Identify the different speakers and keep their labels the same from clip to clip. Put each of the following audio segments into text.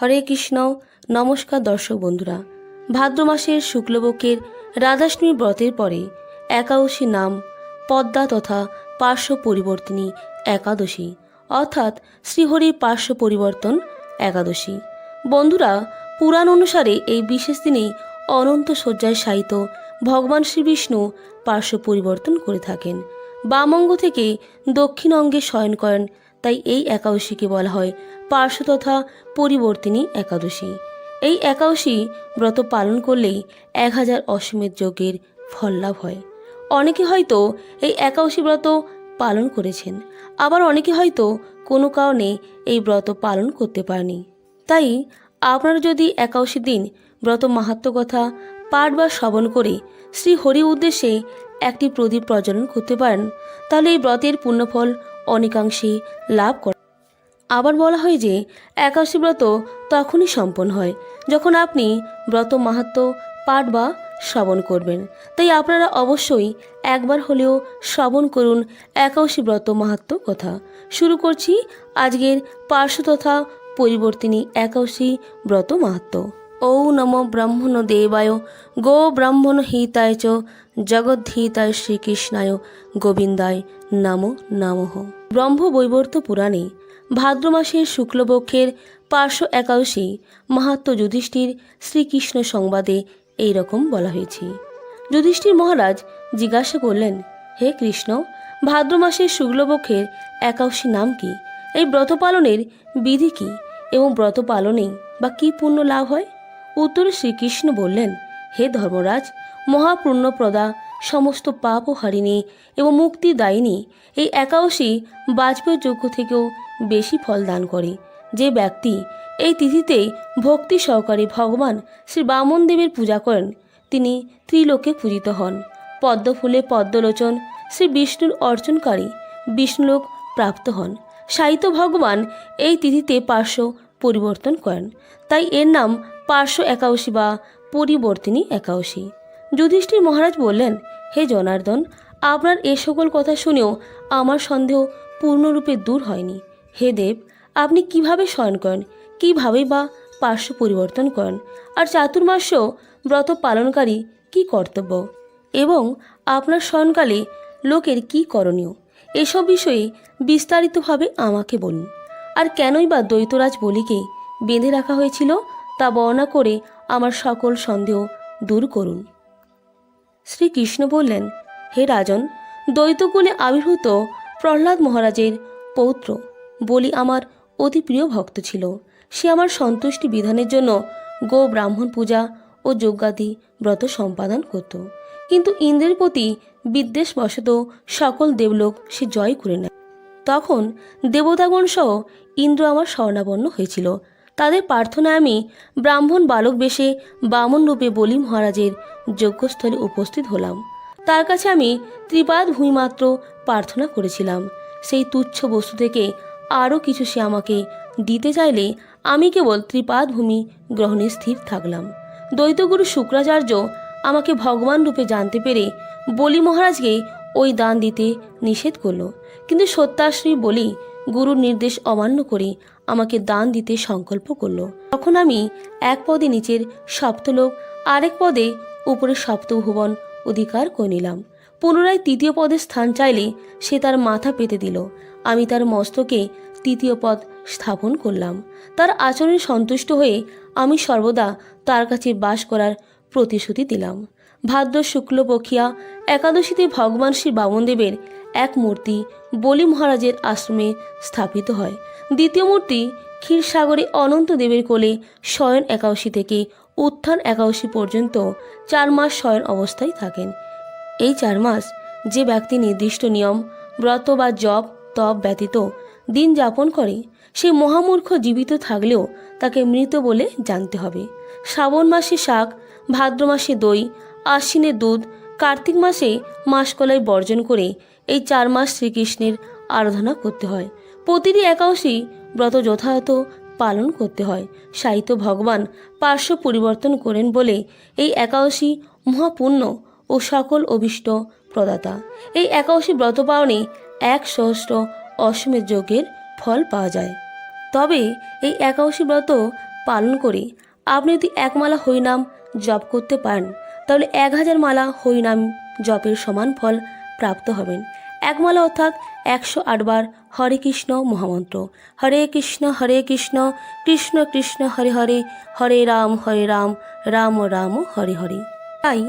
Speaker 1: হরে কৃষ্ণ নমস্কার দর্শক বন্ধুরা ভাদ্র মাসের শুক্লবকের রাধাষ্টমী ব্রতের পরে একাদশী নাম পদ্মা তথা পার্শ্ব পরিবর্তনী একাদশী অর্থাৎ শ্রীহরির পার্শ্ব পরিবর্তন একাদশী বন্ধুরা পুরাণ অনুসারে এই বিশেষ দিনেই অনন্ত শয্যায় সাহিত ভগবান শ্রীবিষ্ণু পার্শ্ব পরিবর্তন করে থাকেন বাম অঙ্গ থেকে দক্ষিণ অঙ্গে শয়ন করেন তাই এই একাদশীকে বলা হয় পার্শ্ব তথা পরিবর্তিনী একাদশী এই একাদশী ব্রত পালন করলেই এক হাজার অশ্বমেধ যজ্ঞের ফল লাভ হয় অনেকে হয়তো এই একাদশী ব্রত পালন করেছেন আবার অনেকে হয়তো কোনো কারণে এই ব্রত পালন করতে পারেনি তাই আপনারা যদি একাদশী দিন ব্রত মাহাত্ম কথা পাঠ বা শ্রবণ করে শ্রী হরি উদ্দেশ্যে একটি প্রদীপ প্রজ্বলন করতে পারেন তাহলে এই ব্রতের পুণ্যফল অনেকাংশেই লাভ করে আবার বলা হয় যে একাশী ব্রত তখনই সম্পন্ন হয় যখন আপনি ব্রত মাহাত্ম পাঠ বা শ্রবণ করবেন তাই আপনারা অবশ্যই একবার হলেও শ্রবণ করুন একাশী ব্রত মাহাত্ম কথা শুরু করছি আজকের পার্শ্ব তথা পরিবর্তিনী একাশী ব্রত মাহাত্ম ঔ নম ব্রাহ্মণ দেবায় গো ব্রাহ্মণ হিতায় চ জগদ্ধিতায় শ্রীকৃষ্ণায় গোবিন্দায় নাম ব্রহ্ম বৈবর্ত পুরাণে ভাদ্র মাসের শুক্লপক্ষের পাঁচশো একাশি মাহাত্ম যুধিষ্ঠির শ্রীকৃষ্ণ সংবাদে এই রকম বলা হয়েছে যুধিষ্ঠির মহারাজ জিজ্ঞাসা করলেন হে কৃষ্ণ ভাদ্র মাসের শুক্লপক্ষের একাশি নাম কি এই ব্রত পালনের বিধি কি এবং ব্রত পালনে বা কি পূর্ণ লাভ হয় উত্তরে শ্রীকৃষ্ণ বললেন হে ধর্মরাজ মহাপূর্ণপ্রদা সমস্ত পাপ ও হারিনি এবং মুক্তি দায়নি এই একাশী বাজপেয় যজ্ঞ থেকেও বেশি ফল দান করে যে ব্যক্তি এই তিথিতেই ভক্তি সহকারে ভগবান শ্রী বামন দেবের পূজা করেন তিনি ত্রিলোকে পূজিত হন পদ্মফুলে পদ্মলোচন শ্রী বিষ্ণুর অর্জনকারী বিষ্ণুলোক প্রাপ্ত হন সাহিত্য ভগবান এই তিথিতে পার্শ্ব পরিবর্তন করেন তাই এর নাম পার্শ্ব একাউশী বা পরিবর্তিনী একাউশী যুধিষ্ঠির মহারাজ বললেন হে জনার্দন আপনার এ সকল কথা শুনেও আমার সন্দেহ পূর্ণরূপে দূর হয়নি হে দেব আপনি কিভাবে শয়ন করেন কীভাবেই বা পার্শ্ব পরিবর্তন করেন আর চাতুর্মাস্য ব্রত পালনকারী কি কর্তব্য এবং আপনার শয়নকালে লোকের কি করণীয় এসব বিষয়ে বিস্তারিতভাবে আমাকে বলুন আর কেনই বা দ্বৈতরাজ বলিকে বেঁধে রাখা হয়েছিল তা বর্ণনা করে আমার সকল সন্দেহ দূর করুন শ্রীকৃষ্ণ বললেন হে রাজন দ্বৈতকুলে আবির্ভূত প্রহ্লাদ মহারাজের পৌত্র বলি আমার অতি প্রিয় ভক্ত ছিল সে আমার সন্তুষ্টি বিধানের জন্য গো ব্রাহ্মণ পূজা ও যজ্ঞাদি ব্রত সম্পাদন করত কিন্তু ইন্দ্রের প্রতি বিদ্বেষবশত সকল দেবলোক সে জয় করে নেয় তখন দেবতাগণ সহ ইন্দ্র আমার স্বর্ণাবন্ন হয়েছিল তাদের প্রার্থনা আমি ব্রাহ্মণ বালক বেশে বামন রূপে বলি মহারাজের যজ্ঞস্থলে উপস্থিত হলাম তার কাছে আমি ত্রিপাদ ভূমিমাত্র প্রার্থনা করেছিলাম সেই তুচ্ছ বস্তু থেকে আরও কিছু সে আমাকে দিতে চাইলে আমি কেবল ত্রিপাদ ভূমি গ্রহণে স্থির থাকলাম দ্বৈতগুরু শুক্রাচার্য আমাকে ভগবান রূপে জানতে পেরে বলি মহারাজকে ওই দান দিতে নিষেধ করল কিন্তু সত্যাশ্রী বলি গুরুর নির্দেশ অমান্য করে আমাকে দান দিতে সংকল্প করল তখন আমি এক পদে নিচের সপ্তলোক আরেক পদে উপরে সপ্তভুবন অধিকার করে নিলাম পুনরায় তৃতীয় পদে স্থান চাইলে সে তার মাথা পেতে দিল আমি তার মস্তকে তৃতীয় পদ স্থাপন করলাম তার আচরণে সন্তুষ্ট হয়ে আমি সর্বদা তার কাছে বাস করার প্রতিশ্রুতি দিলাম ভাদ্র শুক্লপক্ষিয়া একাদশীতে ভগবান শ্রী বামনদেবের এক মূর্তি বলি মহারাজের আশ্রমে স্থাপিত হয় দ্বিতীয় মূর্তি ক্ষীরসাগরে দেবের কোলে শয়ন একাদশী থেকে উত্থান একাদশী পর্যন্ত চার মাস শয়ন অবস্থায় থাকেন এই চার মাস যে ব্যক্তি নির্দিষ্ট নিয়ম ব্রত বা জপ তপ ব্যতীত দিন যাপন করে সে মহামূর্খ জীবিত থাকলেও তাকে মৃত বলে জানতে হবে শ্রাবণ মাসে শাক ভাদ্র মাসে দই আশ্বিনে দুধ কার্তিক মাসে মাসকলাই বর্জন করে এই চার মাস শ্রীকৃষ্ণের আরাধনা করতে হয় প্রতিটি একাংশই ব্রত যথাযথ পালন করতে হয় সাহিত্য ভগবান পার্শ্ব পরিবর্তন করেন বলে এই একাদশী মহাপূর্ণ ও সকল অভিষ্ট প্রদাতা এই একাংশী ব্রত পালনে এক সহস্র অসমের যজ্ঞের ফল পাওয়া যায় তবে এই একাংশী ব্রত পালন করে আপনি যদি এক মালা হরিনাম জপ করতে পারেন তাহলে এক হাজার মালা হরিনাম জপের সমান ফল প্রাপ্ত হবেন একমালা অর্থাৎ একশো আটবার হরে কৃষ্ণ মহামন্ত্র হরে কৃষ্ণ হরে কৃষ্ণ কৃষ্ণ কৃষ্ণ হরে হরে হরে রাম হরে রাম রাম রাম হরে হরে তাই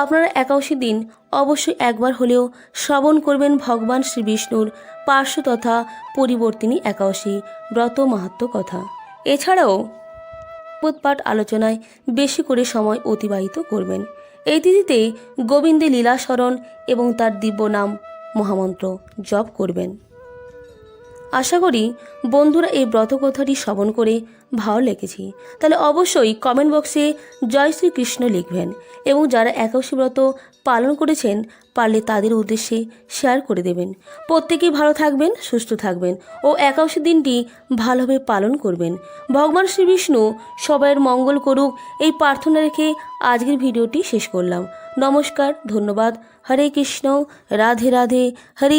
Speaker 1: আপনারা একাশি দিন অবশ্যই একবার হলেও শ্রবণ করবেন ভগবান শ্রী বিষ্ণুর পার্শ্ব তথা পরিবর্তিনী একাশী ব্রত মাহাত্ম কথা এছাড়াও পুৎপাঠ আলোচনায় বেশি করে সময় অতিবাহিত করবেন এই তিথিতে গোবিন্দে লীলাসরণ এবং তার দিব্য নাম মহামন্ত্র জপ করবেন আশা করি বন্ধুরা এই ব্রত কথাটি শ্রবণ করে ভালো লেগেছি তাহলে অবশ্যই কমেন্ট বক্সে জয় শ্রীকৃষ্ণ লিখবেন এবং যারা একাশী ব্রত পালন করেছেন পারলে তাদের উদ্দেশ্যে শেয়ার করে দেবেন প্রত্যেকেই ভালো থাকবেন সুস্থ থাকবেন ও একাশী দিনটি ভালোভাবে পালন করবেন ভগবান শ্রী বিষ্ণু সবাইয়ের মঙ্গল করুক এই প্রার্থনা রেখে আজকের ভিডিওটি শেষ করলাম নমস্কার ধন্যবাদ হরে কৃষ্ণ রাধে রাধে হরে